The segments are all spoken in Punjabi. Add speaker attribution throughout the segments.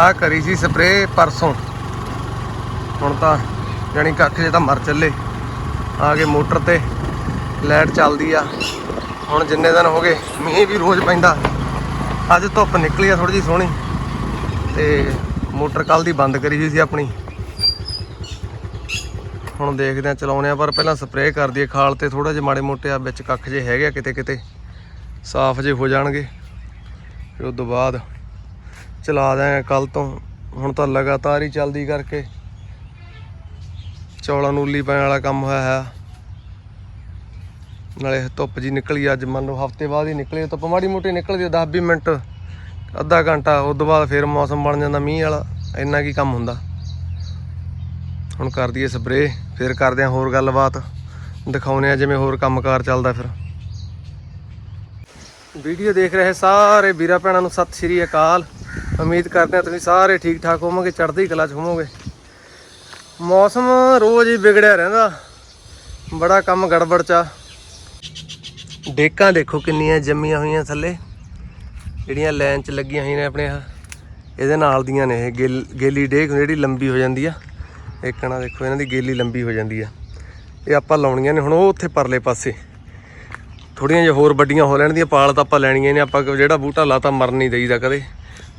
Speaker 1: ਆ ਕਰੀ ਸੀ ਸਪਰੇ ਪਰਸੋਂ। ਹੁਣ ਤਾਂ ਜਾਣੀ ਕੱਖ ਜੇ ਤਾਂ ਮਰ ਚੱਲੇ। ਆ ਗਏ ਮੋਟਰ ਤੇ, ਲਾਈਟ ਚੱਲਦੀ ਆ। ਹੁਣ ਜਿੰਨੇ ਦਿਨ ਹੋ ਗਏ ਮੀਂਹ ਵੀ ਰੋਜ਼ ਪੈਂਦਾ। ਅੱਜ ਧੁੱਪ ਨਿਕਲੀ ਆ ਥੋੜੀ ਜਿਹੀ ਸੋਹਣੀ। ਤੇ ਮੋਟਰ ਕੱਲ ਦੀ ਬੰਦ ਕਰੀ ਹੋਈ ਸੀ ਆਪਣੀ। ਹੁਣ ਦੇਖਦੇ ਆ ਚਲਾਉਨੇ ਆ, ਪਰ ਪਹਿਲਾਂ ਸਪਰੇਅ ਕਰ ਦਈਏ ਖਾਲ ਤੇ ਥੋੜਾ ਜਿਹਾ ਮਾੜੇ ਮੋਟੇ ਆ, ਵਿੱਚ ਕੱਖ ਜੇ ਹੈਗੇ ਆ ਕਿਤੇ ਕਿਤੇ ਸਾਫ਼ ਜੇ ਹੋ ਜਾਣਗੇ। ਫਿਰ ਉਸ ਤੋਂ ਬਾਅਦ ਚਲਾ ਦਾਂਗੇ ਕੱਲ ਤੋਂ। ਹੁਣ ਤਾਂ ਲਗਾਤਾਰ ਹੀ ਚੱਲਦੀ ਕਰਕੇ। ਚੌਲਾਂ ਨੂੰ ਉੱਲੀ ਪੈਣ ਵਾਲਾ ਕੰਮ ਹੋਇਆ ਹੈ। ਨਾਲੇ ਧੁੱਪ ਜੀ ਨਿਕਲੀ ਅੱਜ, ਮੰਨ ਲਓ ਹਫ਼ਤੇ ਬਾਅਦ ਹੀ ਨਿਕਲੀ, ਧੁੱਪ ਮਾੜੀ ਮੋਟੀ ਨਿਕਲਦੀ 10-20 ਮਿੰਟ, ਅੱਧਾ ਘੰਟਾ ਉਸ ਤੋਂ ਬਾਅਦ ਫਿਰ ਮੌਸਮ ਬਣ ਜਾਂਦਾ ਮੀਂਹ ਵਾਲਾ, ਇੰਨਾ ਕੀ ਕੰਮ ਹੁੰਦਾ। ਹੁਣ ਕਰ ਦਈਏ ਸਪਰੇ ਫਿਰ ਕਰਦੇ ਆ ਹੋਰ ਗੱਲਬਾਤ। ਦਿਖਾਉਨੇ ਆ ਜਿਵੇਂ ਹੋਰ ਕੰਮਕਾਰ ਚੱਲਦਾ ਫਿਰ। ਵੀਡੀਓ ਦੇਖ ਰਹੇ ਸਾਰੇ ਵੀਰਾਂ ਭੈਣਾਂ ਨੂੰ ਸਤਿ ਸ਼੍ਰੀ ਅਕਾਲ। ਉਮੀਦ ਕਰਦੇ ਹਾਂ ਤੁਸੀਂ ਸਾਰੇ ਠੀਕ ਠਾਕ ਹੋਵੋਗੇ, ਚੜ੍ਹਦੀ ਕਲਾ 'ਚ ਹੋਵੋਗੇ। ਮੌਸਮ ਰੋਜ਼ ਹੀ ਵਿਗੜਿਆ ਰਹਿੰਦਾ। ਬੜਾ ਕੰਮ ਗੜਬੜ ਚ ਆ। ਡੇਕਾਂ ਦੇਖੋ ਕਿੰਨੀਆਂ ਜੰਮੀਆਂ ਹੋਈਆਂ ਥੱਲੇ। ਜਿਹੜੀਆਂ ਲਾਈਨ 'ਚ ਲੱਗੀਆਂ ਹੋਈਆਂ ਨੇ ਆਪਣੇ ਆਹ। ਇਹਦੇ ਨਾਲ ਦੀਆਂ ਨੇ ਇਹ ਗੇਲ- ਗੇਲੀ ਡੇਕ ਜਿਹੜੀ ਲੰਬੀ ਹੋ ਜਾਂਦੀ ਆ। ਇੱਕਣਾ ਦੇਖੋ, ਇਹਨਾਂ ਦੀ ਗੇਲੀ ਲੰਬੀ ਹੋ ਜਾਂਦੀ ਆ। ਇਹ ਆਪਾਂ ਲਾਉਣੀਆਂ ਨੇ, ਹੁਣ ਉਹ ਉੱਥੇ ਪਰਲੇ ਪਾਸੇ। ਥੋੜੀਆਂ ਜਿਹਾ ਹੋਰ ਵੱਡੀਆਂ ਹੋ ਲੈਣ ਦੀਆਂ, ਪਾਲ ਤਾਂ ਆਪਾਂ ਲੈਣੀਆਂ ਨੇ, ਆਪਾਂ ਜਿਹੜਾ ਬੂਟਾ ਲਾਤਾ ਮਰਨ ਨਹੀਂ ਦੇਈਦਾ ਕਦੇ।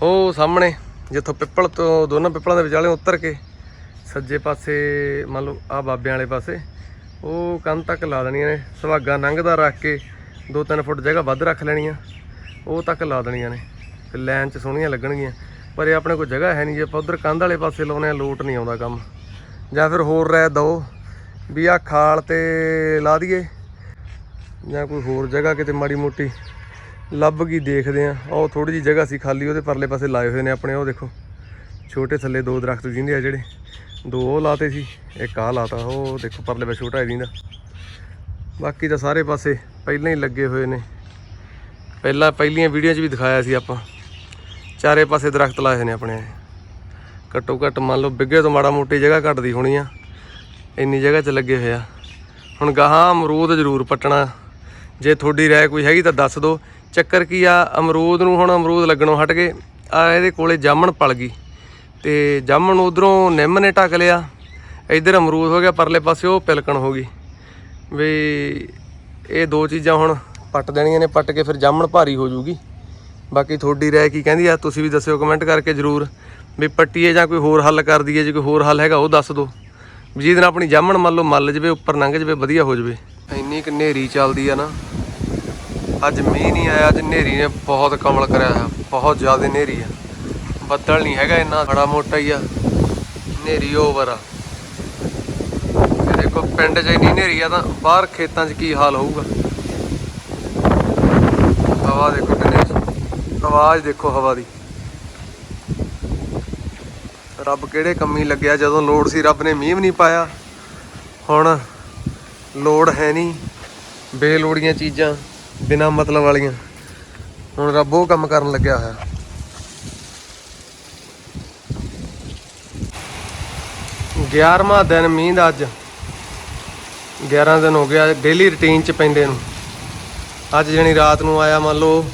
Speaker 1: ਉਹ ਸਾਹਮਣੇ, ਜਿੱਥੋਂ ਪਿੱਪਲ ਤੋਂ ਦੋਨਾਂ ਪਿੱਪਲਾਂ ਦੇ ਵਿਚਾਲੇ ਉਤਰ ਕੇ ਸੱਜੇ ਪਾਸੇ, ਮੰਨ ਲਓ ਆ ਬਾਬਿਆਂ ਵਾਲੇ ਪਾਸੇ, ਉਹ ਕੰਨ ਤੱਕ ਲਾ ਦੇਣੀਆਂ ਨੇ, ਸੁਹਾਗਾ ਲੰਘਦਾ ਰੱਖ ਕੇ 2-3 ਫੁੱਟ ਜਗ੍ਹਾ ਵੱਧ ਰੱਖ ਲੈਣੀਆਂ, ਉਹ ਤੱਕ ਲਾ ਦੇਣੀਆਂ ਨੇ, ਤੇ ਲਾਈਨ 'ਚ ਸੋਹਣੀਆਂ ਲੱਗਣਗੀਆਂ। ਪਰ ਇਹ ਆਪਣੇ ਕੋਲ ਜਗ੍ਹਾ ਹੈ ਨਹੀਂ, ਜੇ ਆਪਾਂ ਉਧਰ ਕੰਧ ਵਾਲੇ ਪਾਸੇ ਲਾਉਨੇ ਆ ਲੋਟ ਨਹੀਂ ਆਉਂਦਾ ਕੰਮ। ਜਾਂ ਫਿਰ ਹੋਰ ਰਹਿ ਦੋ ਵੀ ਆ ਖਾਲ ਤੇ ਲਾ ਦਈਏ, ਜਾਂ ਕੋਈ ਹੋਰ ਜਗ੍ਹਾ ਕਿਤੇ ਮਾੜੀ ਮੋਟੀ। ਲੱਭ ਗਈ ਦੇਖਦੇ ਆ ਉਹ ਥੋੜੀ ਜੀ ਜਗ੍ਹਾ ਸੀ ਖਾਲੀ, ਉਹਦੇ ਪਰਲੇ ਪਾਸੇ ਲਾਏ ਹੋਏ ਨੇ ਆਪਣੇ, ਉਹ ਦੇਖੋ। ਛੋਟੇ ਥੱਲੇ ਦੋ ਦਰਖਤ ਜਿੰਦੇ ਆ ਜਿਹੜੇ, ਦੋ ਉਹ ਲਾਤੇ ਸੀ, ਇੱਕ ਆਹ ਲਾਤਾ, ਉਹ ਦੇਖੋ ਪਰਲੇ ਪਾਸੇ ਛੋਟਾ ਇਹਦਾ ਬਾਕੀ ਤਾਂ ਸਾਰੇ ਪਾਸੇ ਪਹਿਲਾਂ ਹੀ ਲੱਗੇ ਹੋਏ ਨੇ। ਪਹਿਲਾਂ, ਪਹਿਲੀਆਂ ਵੀਡੀਓ 'ਚ ਵੀ ਦਿਖਾਇਆ ਸੀ ਆਪਾਂ। ਚਾਰੇ ਪਾਸੇ ਦਰਖਤ ਲਾਏ ਹੋਏ ਨੇ ਆਪਣੇ। ਘੱਟੋ ਘੱਟ ਮੰਨ ਲਓ ਬਿੱਗੇ ਤੋਂ ਮਾੜਾ ਮੋਟੀ ਜਗ੍ਹਾ ਘੱਟਦੀ ਹੋਣੀ ਆ। ਇੰਨੀ ਜਗ੍ਹਾ 'ਚ ਲੱਗੇ ਹੋਏ ਆ। ਹੁਣ ਗਾਹਾਂ ਅਮਰੂਦ ਜ਼ਰੂਰ ਪੱਟਣਾ। ਜੇ ਤੁਹਾਡੀ ਰਾਏ ਕੋਈ ਹੈਗੀ ਤਾਂ ਦੱਸ ਦਿਓ। ਚੱਕਰ ਕੀ ਆ, ਅਮਰੂਦ ਨੂੰ ਹੁਣ ਅਮਰੂਦ ਲੱਗਣੋਂ ਹਟ ਗਏ। ਆ ਇਹਦੇ ਕੋਲੇ ਜਾਮਣ ਪਲ ਗਈ। ਤੇ ਜਾਮਣ ਉਧਰੋਂ ਨਿੰਮ ਨੇ ਢੱਕ ਲਿਆ। ਇੱਧਰ ਅਮਰੂਦ ਹੋ ਗਿਆ, ਪਰਲੇ ਪਾਸੇ ਉਹ ਪਿਲਕਣ ਹੋ ਗਈ। ਵੀ ਇਹ ਦੋ ਚੀਜ਼ਾਂ ਹੁਣ ਪੱਟ ਦੇਣੀਆਂ ਨੇ, ਪੱਟ ਕੇ ਫਿਰ ਜਾਮਣ ਭਾਰੀ ਹੋ ਜੂਗੀ ਬਾਕੀ ਤੁਹਾਡੀ ਰਾਏ ਕੀ ਕਹਿੰਦੀ ਆ, ਤੁਸੀਂ ਵੀ ਦੱਸਿਓ ਕਮੈਂਟ ਕਰਕੇ ਜਰੂਰ। ਵੀ ਪੱਟੀਏ ਜਾਂ ਕੋਈ ਹੋਰ ਹੱਲ ਕਰ ਦਈਏ, ਜੇ ਕੋਈ ਹੋਰ ਹੱਲ ਹੈਗਾ ਉਹ ਦੱਸ ਦਿਓ। ਵੀ ਜਿਹਦੇ ਨਾਲ ਆਪਣੀ ਜਾਮਣ ਮੰਨ ਲਓ, ਮੱਲ ਜਵੇ, ਉੱਪਰ ਲੰਘ ਜਵੇ, ਵਧੀਆ ਹੋ ਜਵੇ। ਇੰਨੀ ਕਿ ਨੇਰੀ ਚੱਲਦੀ ਆ ਨਾ ਅੱਜ ਮੀਂਹ ਨਹੀਂ ਆਇਆ, ਅੱਜ ਹਨੇਰੀ ਨੇ ਬਹੁਤ ਕਮਲ ਕਰਿਆ ਹੈ, ਬਹੁਤ ਜ਼ਿਆਦਾ ਹਨੇਰੀ ਆ ਬੱਦਲ ਨਹੀਂ ਹੈਗਾ ਇੰਨਾ ਬੜਾ ਮੋਟਾ ਹੀ ਆ। ਹਨੇਰੀ ਓਵਰ ਆ। ਦੇਖੋ, ਪਿੰਡ 'ਚ ਇੰਨੀ ਹਨੇਰੀ ਆ ਤਾਂ ਬਾਹਰ ਖੇਤਾਂ 'ਚ ਕੀ ਹਾਲ ਹੋਊਗਾ? ਹਵਾ ਦੇਖੋ ਕਿੰਨੀ ਆਵਾਜ਼ ਦੇਖੋ ਹਵਾ ਦੀ। ਰੱਬ ਕਿਹੜੇ ਕੰਮੀ ਲੱਗਿਆ, ਜਦੋਂ ਲੋੜ ਸੀ ਰੱਬ ਨੇ ਮੀਂਹ ਵੀ ਨਹੀਂ ਪਾਇਆ। ਹੁਣ ਲੋੜ ਹੈ ਨਹੀਂ। ਬੇਲੋੜੀਆਂ ਚੀਜ਼ਾਂ। ਬਿਨਾ ਮਤਲਬ ਵਾਲੀਆਂ। ਹੁਣ ਰੱਬ ਉਹ ਕੰਮ ਕਰਨ ਲੱਗਿਆ ਹੋਇਆ। ਗਿਆਰਵਾਂ ਦਿਨ ਮੀਂਹ ਦਾ ਅੱਜ। 11 ਦਿਨ ਹੋ ਗਿਆ ਡੇਲੀ ਰੁਟੀਨ ਚ ਪੈਂਦੇ ਨੂੰ। ਅੱਜ ਜਣੀ ਰਾਤ ਨੂੰ ਆਇਆ, ਮੰਨ ਲਓ,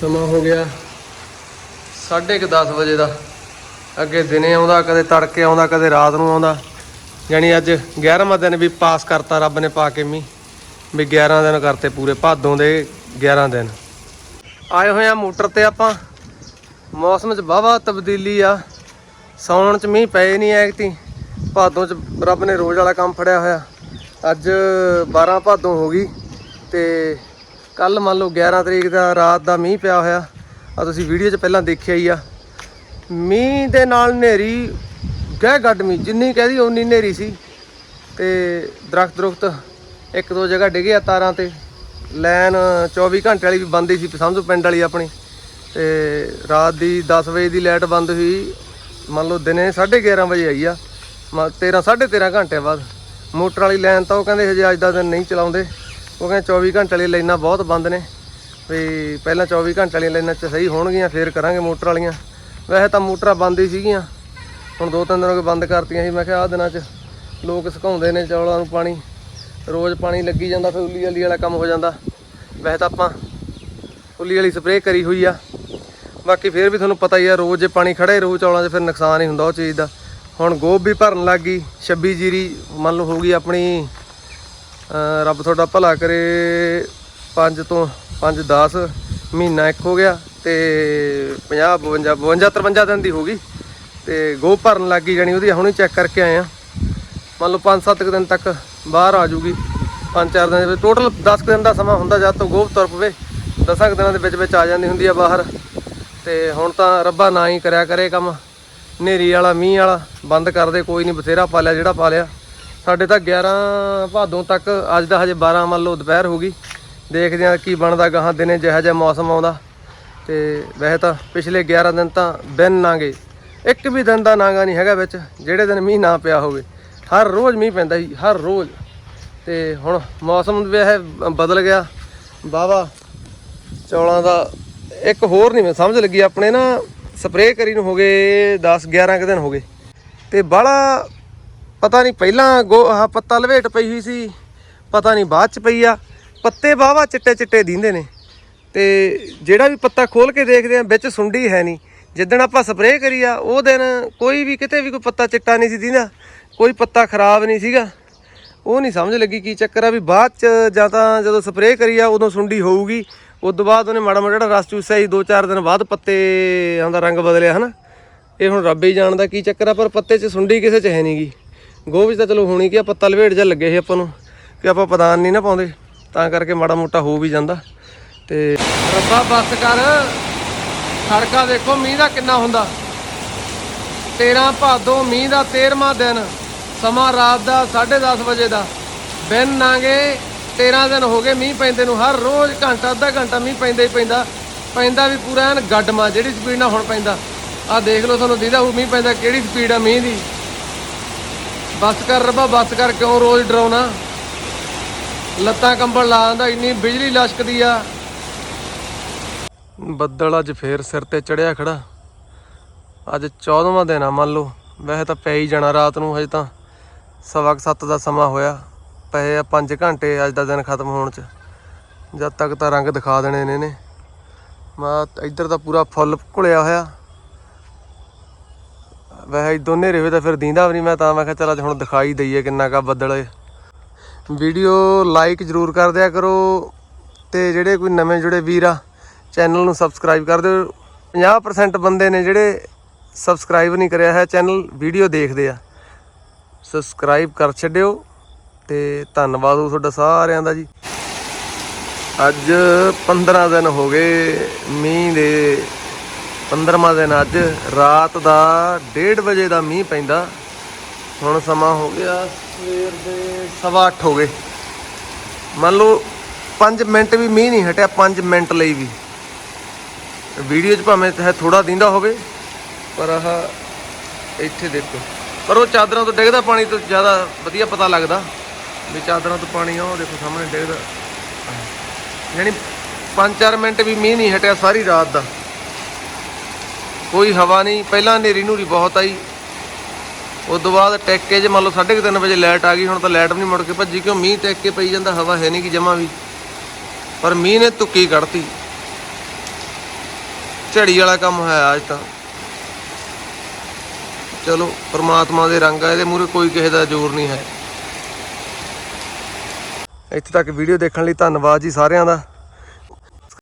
Speaker 1: ਸਮਾਂ ਹੋ ਗਿਆ 10:30 ਵਜੇ ਦਾ। ਅੱਗੇ ਦਿਨੇ ਆਉਂਦਾ, ਕਦੇ ਤੜਕੇ ਆਉਂਦਾ, ਕਦੇ ਰਾਤ ਨੂੰ ਆਉਂਦਾ। ਯਾਨੀ ਅੱਜ 11ਵਾਂ ਦਿਨ ਵੀ ਪਾਸ ਕਰਤਾ ਰੱਬ ਨੇ ਪਾ ਕੇ ਮੀ ਵੀ 11 ਦਿਨ ਕਰਤੇ ਪੂਰੇ, ਭਾਦੋਂ ਦੇ 11 ਦਿਨ। ਆਏ ਹੋਏ ਆ ਮੋਟਰ ਤੇ ਆਪਾਂ। ਮੌਸਮ 'ਚ ਵਾਹਵਾ ਤਬਦੀਲੀ ਆ। ਸੌਣ 'ਚ ਮੀਂਹ ਪਏ ਨਹੀਂ ਐਕਤੀ ਭਾਦੋਂ 'ਚ ਰੱਬ ਨੇ ਰੋਜ਼ ਵਾਲਾ ਕੰਮ ਫੜਿਆ ਹੋਇਆ। ਅੱਜ 12 ਭਾਦੋਂ ਹੋ ਗਈ ਤੇ ਕੱਲ ਮੰਨ ਲਓ 11 ਤਰੀਕ ਦਾ ਰਾਤ ਦਾ ਮੀਂਹ ਪਿਆ ਹੋਇਆ। ਆ ਤੁਸੀਂ ਵੀਡੀਓ 'ਚ ਪਹਿਲਾਂ ਦੇਖਿਆ ਹੀ ਆ। ਮੀਂਹ ਦੇ ਨਾਲ ਹਨੇਰੀ ਗਹਿ ਗੱਡ ਮੀਂਹ, ਜਿੰਨੀ ਕਹਦੀ ਉਨੀ ਹਨੇਰੀ ਸੀ। ਤੇ ਦਰਖਤ ਦਰਖਤ ਇੱਕ ਦੋ ਜਗ੍ਹਾ ਡਿੱਗੇ ਆ ਤਾਰਾਂ ਤੇ। ਲਾਈਨ 24 ਘੰਟੇ ਵਾਲੀ ਵੀ ਬੰਦ ਹੀ ਸੀ, ਸਮਝੋ ਪਿੰਡ ਵਾਲੀ ਆਪਣੀ। ਤੇ ਰਾਤ ਦੀ 10 ਵਜੇ ਦੀ ਲਾਈਟ ਬੰਦ ਹੋਈ, ਮੰਨ ਲਓ ਦਿਨੇ 11:30 ਵਜੇ ਆਈ ਆ। 13 13.5 ਘੰਟੇ ਬਾਅਦ। ਮੋਟਰ ਵਾਲੀ ਲਾਈਨ ਤਾਂ ਉਹ ਕਹਿੰਦੇ ਹਜੇ ਅੱਜ ਦਾ ਦਿਨ ਨਹੀਂ ਚਲਾਉਂਦੇ। ਉਹ ਕਹਿੰਦੇ 24 ਘੰਟੇ ਵਾਲੀ ਲਾਈਨਾਂ ਬਹੁਤ ਬੰਦ ਨੇ। ਵੀ ਪਹਿਲਾਂ 24 ਘੰਟੇ ਵਾਲੀਆਂ ਲਾਈਨਾਂ 'ਚ ਸਹੀ ਹੋਣਗੀਆਂ, ਫੇਰ ਕਰਾਂਗੇ ਮੋਟਰ ਵਾਲੀਆਂ। ਵੈਸੇ ਤਾਂ ਮੋਟਰਾਂ ਬੰਦ ਹੀ ਸੀਗੀਆਂ। ਹੁਣ ਦੋ ਤਿੰਨ ਦਿਨ ਹੋ ਗਏ ਬੰਦ ਕਰਤੀਆਂ ਸੀ। ਮੈਂ ਕਿਹਾ ਆਹ ਦਿਨਾਂ 'ਚ ਲੋਕ ਸੁਕਾਉਂਦੇ ਨੇ ਚੌਲਾਂ ਨੂੰ ਪਾਣੀ। ਰੋਜ਼ ਪਾਣੀ ਲੱਗੀ ਜਾਂਦਾ, ਫਿਰ ਉੱਲੀ ਵਾਲੀ ਵਾਲਾ ਕੰਮ ਹੋ ਜਾਂਦਾ। ਵੈਸੇ ਤਾਂ ਆਪਾਂ ਉੱਲੀ ਵਾਲੀ ਸਪਰੇਅ ਕਰੀ ਹੋਈ ਆ। ਬਾਕੀ ਫਿਰ ਵੀ ਤੁਹਾਨੂੰ ਪਤਾ ਹੀ ਆ, ਰੋਜ਼ ਜੇ ਪਾਣੀ ਖੜਾ ਹੀ ਰਹੂ ਚੌਲਾਂ 'ਚ, ਫਿਰ ਨੁਕਸਾਨ ਹੀ ਹੁੰਦਾ ਉਹ ਚੀਜ਼ ਦਾ। ਹੁਣ ਗੋਭ ਵੀ ਭਰਨ ਲੱਗ ਗਈ 26 ਜੀਰੀ ਮੰਨ ਲਓ ਹੋ ਗਈ ਆਪਣੀ ਰੱਬ ਤੁਹਾਡਾ ਭਲਾ ਕਰੇ 5 ਤੋਂ 5 10 ਮਹੀਨਾ ਇੱਕ ਹੋ ਗਿਆ ਤੇ 50 52 52 53 ਦਿਨ ਦੀ ਹੋ ਗਈ। ਤੇ ਗੋਭ ਭਰਨ ਲੱਗ ਗਈ, ਜਾਣੀ ਉਹਦੀ ਹੁਣੇ ਚੈੱਕ ਕਰਕੇ ਆਏ ਆ। ਮੰਨ ਲਓ 5-7 ਦਿਨ ਤੱਕ ਬਾਹਰ ਆ ਜੂਗੀ 5-4 ਦਿਨ ਦੇ ਵਿੱਚ ਟੋਟਲ 10 ਦਿਨ ਦਾ ਸਮਾਂ ਹੁੰਦਾ ਜਦ ਤੋਂ ਗੋਭ ਤੁਰ ਪਵੇ। 10 ਦਿਨਾਂ ਦੇ ਵਿੱਚ ਵਿੱਚ ਆ ਜਾਂਦੀ ਹੁੰਦੀ ਆ ਬਾਹਰ। ਤੇ ਹੁਣ ਤਾਂ ਰੱਬਾ ਨਾ ਹੀ ਕਰਿਆ ਕਰੇ ਕੰਮ। ਨੇਰੀ ਵਾਲਾ, ਮੀਂਹ ਵਾਲਾ, ਬੰਦ ਕਰਦੇ ਕੋਈ ਨਹੀਂ ਬਥੇਰਾ ਪਾਲਿਆ ਜਿਹੜਾ ਪਾਲਿਆ। ਸਾਡੇ ਤਾਂ 11 ਭਾਦੋਂ ਤੱਕ, ਅੱਜ ਦਾ ਹਜੇ 12 ਮੰਨ ਲਓ ਦੁਪਹਿਰ ਹੋ ਗਈ। ਦੇਖਦੇ ਆ ਕੀ ਬਣਦਾ, ਗਾਹਾਂ ਦਿਨੇ ਜਿਹੋ ਜਿਹਾ ਮੌਸਮ ਆਉਂਦਾ। ਤੇ ਵੈਸੇ ਤਾਂ ਪਿਛਲੇ 11 ਦਿਨ ਤਾਂ ਦਿਨ ਨਾਂਗੇ। ਇੱਕ ਵੀ ਦਿਨ ਦਾ ਨਾਂਗਾ ਨਹੀਂ ਹੈਗਾ ਵਿੱਚ, ਜਿਹੜੇ ਦਿਨ ਮੀਂਹ ਨਾ ਪਿਆ ਹੋਵੇ। ਹਰ ਰੋਜ਼ ਮੀਂਹ ਪੈਂਦਾ ਸੀ ਹਰ ਰੋਜ਼। ਤੇ ਹੁਣ ਮੌਸਮ ਵੈਸੇ ਬਦਲ ਗਿਆ। ਵਾਹਵਾ, ਚੌਲਾਂ ਦਾ ਇੱਕ ਹੋਰ ਨਹੀਂ ਮੈਂ ਸਮਝ ਲੱਗੀ, ਆਪਣੇ ਨਾ ਸਪਰੇਅ ਕਰੀ ਨੂੰ ਹੋ ਗਏ 10 11 ਕੁ ਦਿਨ ਹੋ ਗਏ। ਤੇ ਬਾਹਲਾ ਪਤਾ ਨਹੀਂ ਪਹਿਲਾਂ ਗੋ ਆਹ ਪੱਤਾ ਲਵੇਟ ਪਈ ਹੋਈ ਸੀ, ਪਤਾ ਨਹੀਂ ਬਾਅਦ ਚ ਪਈ ਆ। ਪੱਤੇ ਵਾਹਵਾ ਚਿੱਟੇ ਚਿੱਟੇ ਦਿੰਦੇ ਨੇ। ਤੇ ਜਿਹੜਾ ਵੀ ਪੱਤਾ ਖੋਲ ਕੇ ਦੇਖਦੇ ਆ, ਵਿੱਚ ਸੁੰਡੀ ਹੈ ਨਹੀਂ ਜਿੱਦਣ ਆਪਾਂ ਸਪਰੇਅ ਕਰੀ ਆ, ਉਹ ਦਿਨ ਕੋਈ ਵੀ ਕਿਤੇ ਵੀ ਕੋਈ ਪੱਤਾ ਚਿੱਟਾ ਨਹੀਂ ਸੀ ਦਿੰਦਾ। ਕੋਈ ਪੱਤਾ ਖਰਾਬ ਨਹੀਂ ਸੀਗਾ। ਉਹ ਨਹੀਂ ਸਮਝ ਲੱਗੀ ਕੀ ਚੱਕਰ ਆ ਵੀ ਬਾਅਦ ਚ ਜਾਂ ਤਾਂ ਜਦੋਂ ਸਪਰੇਅ ਕਰੀ ਆ, ਉਦੋਂ ਸੁੰਡੀ ਹੋਊਗੀ। ਉਸ ਤੋਂ ਬਾਅਦ ਉਹਨੇ ਮਾੜਾ ਮਾੜਾ ਜਿਹੜਾ ਰਸ ਚੂਸਿਆ ਸੀ 2-4 ਦਿਨ ਬਾਅਦ ਪੱਤੇ ਆਂਦਾ ਰੰਗ ਬਦਲਿਆ ਹਨਾ। ਇਹ ਹੁਣ ਰੱਬ ਹੀ ਜਾਣਦਾ ਕੀ ਚੱਕਰ ਆ, ਪਰ ਪੱਤੇ 'ਚ ਸੁੰਡੀ ਕਿਸੇ 'ਚ ਹੈ ਨਹੀਂਗੀ। ਗੋਭੀ ਵਿੱਚ ਤਾਂ ਚਲੋ ਹੋਣੀ ਕਿ ਆ, ਪੱਤਾ ਲਵੇਟ ਜਾ ਲੱਗੇ ਸੀ ਆਪਾਂ ਨੂੰ, ਕਿ ਆਪਾਂ ਪਦਾਨ ਨਹੀਂ ਨਾ ਪਾਉਂਦੇ। ਤਾਂ ਕਰਕੇ ਮਾੜਾ ਮੋਟਾ ਹੋ ਵੀ ਜਾਂਦਾ। ਤੇ ਰੱਬਾ ਬਸ ਕਰ। ਸੜਕਾਂ ਦੇਖੋ, ਮੀਂਹ ਦਾ ਕਿੰਨਾ ਹੁੰਦਾ। 13 ਭਾਦੋਂ ਮੀਂਹ ਦਾ 13ਵਾਂ ਦਿਨ। ਸਮਾਂ ਰਾਤ ਦਾ 10:30 ਵਜੇ ਦਾ। ਬਿਨ ਨਾਂਗੇ 13 ਦਿਨ ਹੋ ਗਏ ਮੀਂਹ ਪੈਂਦੇ ਨੂੰ। ਹਰ ਰੋਜ਼ ਘੰਟਾ, ਅੱਧਾ ਘੰਟਾ ਮੀਂਹ ਪੈਂਦਾ ਹੀ ਪੈਂਦਾ। ਪੈਂਦਾ ਵੀ ਪੂਰਾ ਐਨ ਗੱਡਮਾ, ਜਿਹੜੀ ਸਪੀਡ ਨਾਲ ਹੁਣ ਪੈਂਦਾ। ਆਹ ਦੇਖ ਲਓ ਤੁਹਾਨੂੰ ਦੀਦਾ ਉਹ ਮੀਂਹ ਪੈਂਦਾ, ਕਿਹੜੀ ਸਪੀਡ ਆ ਮੀਂਹ ਦੀ। ਬੱਸ ਕਰ ਰੱਬਾ, ਬੱਸ ਕਰ ਕਿਉਂ ਰੋਜ਼ ਡਰਾਉਣਾ? ਲੱਤਾਂ ਕੰਬਲ ਲਾ ਆਂਦਾ ਇੰਨੀ ਬਿਜਲੀ ਲਸ਼ਕਦੀ ਆ। ਬੱਦਲ ਅੱਜ ਫੇਰ ਸਿਰ ਤੇ ਚੜਿਆ ਖੜਾ। ਅੱਜ 14ਵਾਂ ਦਿਨ ਆ ਮੰਨ ਲਓ। ਵੈਸੇ ਤਾਂ ਪੈ ਹੀ ਜਾਣਾ ਰਾਤ ਨੂੰ ਹਜੇ ਤਾਂ। ਸਵਾ ਕੁ ਸੱਤ ਦਾ ਸਮਾਂ ਹੋਇਆ। ਪਏ ਆ 5 ਘੰਟੇ, ਅੱਜ ਦਾ ਦਿਨ ਖਤਮ ਹੋਣ ਚ। ਜਦ ਤੱਕ ਤਾਂ ਰੰਗ ਦਿਖਾ ਦੇਣੇ ਨੇ ਨੇ ਮਾ ਇੱਧਰ ਤਾਂ ਪੂਰਾ ਫੁੱਲ ਘੁਲਿਆ ਹੋਇਆ। ਵੈਸੇ ਇਦੋਂ ਹਨੇਰੇ ਹੋਏ ਤਾਂ ਫਿਰ ਦੀਂਦਾ ਵੀ ਨਹੀਂ। ਮੈਂ ਤਾਂ ਮੈਂ ਕਿਹਾ ਚੱਲ ਅੱਜ ਹੁਣ ਦਿਖਾਈ ਦਈਏ ਕਿੰਨਾ ਕਾ ਬੱਦਲ ਏ ਵੀਡੀਓ ਲਾਈਕ ਜਰੂਰ ਕਰ ਦਿਆ ਕਰੋ ਤੇ ਜਿਹੜੇ ਕੋਈ ਨਵੇਂ ਜੁੜੇ ਵੀਰ ਆ, ਚੈਨਲ ਨੂੰ ਸਬਸਕ੍ਰਾਈਬ ਕਰ ਦਿਓ। 50% ਬੰਦੇ ਨੇ ਜਿਹੜੇ ਸਬਸਕ੍ਰਾਈਬ ਨਹੀਂ ਕਰਿਆ ਹੈ, ਚੈਨਲ ਵੀਡੀਓ ਦੇਖਦੇ ਆ। ਸਬਸਕ੍ਰਾਈਬ ਕਰ ਛੱਡਿਓ ਤੇ ਧੰਨਵਾਦ ਹੋ ਤੁਹਾਡਾ ਸਾਰਿਆਂ ਦਾ ਜੀ। ਅੱਜ 15 ਦਿਨ ਹੋ ਗਏ, ਮੀਂਹ ਦੇ 15ਵਾਂ ਦਿਨ ਅੱਜ। ਰਾਤ ਦਾ 1:30 ਵਜੇ ਦਾ ਮੀਂਹ ਪੈਂਦਾ। ਹੁਣ ਸਮਾਂ ਹੋ ਗਿਆ ਸਵੇਰ ਦੇ 8:30 ਹੋ ਗਏ। ਮੰਨ ਲਓ 5 ਮਿੰਟ ਵੀ ਮੀਂਹ ਨਹੀਂ ਹਟਿਆ 5 ਮਿੰਟ ਲਈ ਵੀ। ਵੀਡੀਓ 'ਚ ਭਾਵੇਂ ਹੈ ਥੋੜਾ ਦਿੰਦਾ ਹੋਵੇ, ਪਰ ਆਹ ਇੱਥੇ ਦੇਖੋ। ਪਰ ਉਹ ਚਾਦਰਾਂ ਤੋਂ ਡਿੱਗਦਾ ਪਾਣੀ ਤੋਂ ਜ਼ਿਆਦਾ ਵਧੀਆ ਪਤਾ ਲੱਗਦਾ ਵੀ ਚਾਦਰਾਂ ਤੋਂ ਪਾਣੀ ਆ, ਉਹ ਦੇਖੋ ਸਾਹਮਣੇ ਡਿੱਗਦਾ। ਯਾਨੀ 5-4 ਮਿੰਟ ਵੀ ਮੀਂਹ ਨਹੀਂ ਹਟਿਆ ਸਾਰੀ ਰਾਤ ਦਾ। ਕੋਈ ਹਵਾ ਨਹੀਂ, ਪਹਿਲਾਂ ਹਨੇਰੀ ਨੂਰੀ ਬਹੁਤ ਆਈ। ਉਸ ਤੋਂ ਬਾਅਦ ਟੈਕੇ ਜੇ ਮੰਨ ਲਓ 3:30 ਵਜੇ ਲਾਈਟ ਆ ਗਈ, ਹੁਣ ਤਾਂ ਲਾਈਟ ਵੀ ਨਹੀਂ ਮੁੜ ਕੇ ਭੱਜੀ, ਕਿਉਂ ਮੀਂਹ ਟੈਕ ਕੇ ਪਈ ਜਾਂਦਾ, ਹਵਾ ਹੈ ਨਹੀਂ ਕਿ ਜਮਾ ਵੀ। ਪਰ ਮੀਂਹ ਨੇ ਤੁੱਕੀ ਕੱਢਤੀ। ਝੜੀ ਵਾਲਾ ਕੰਮ ਹੋਇਆ ਅੱਜ ਤਾਂ। ਚਲੋ, ਪ੍ਰਮਾਤਮਾ ਦੇ ਰੰਗ ਆ, ਇਹਦੇ ਮੂਹਰੇ ਕੋਈ ਕਿਸੇ ਦਾ ਜ਼ੋਰ ਨਹੀਂ ਹੈ। ਇੱਥੇ ਤੱਕ ਵੀਡੀਓ ਦੇਖਣ ਲਈ ਧੰਨਵਾਦ ਜੀ ਸਾਰਿਆਂ ਦਾ।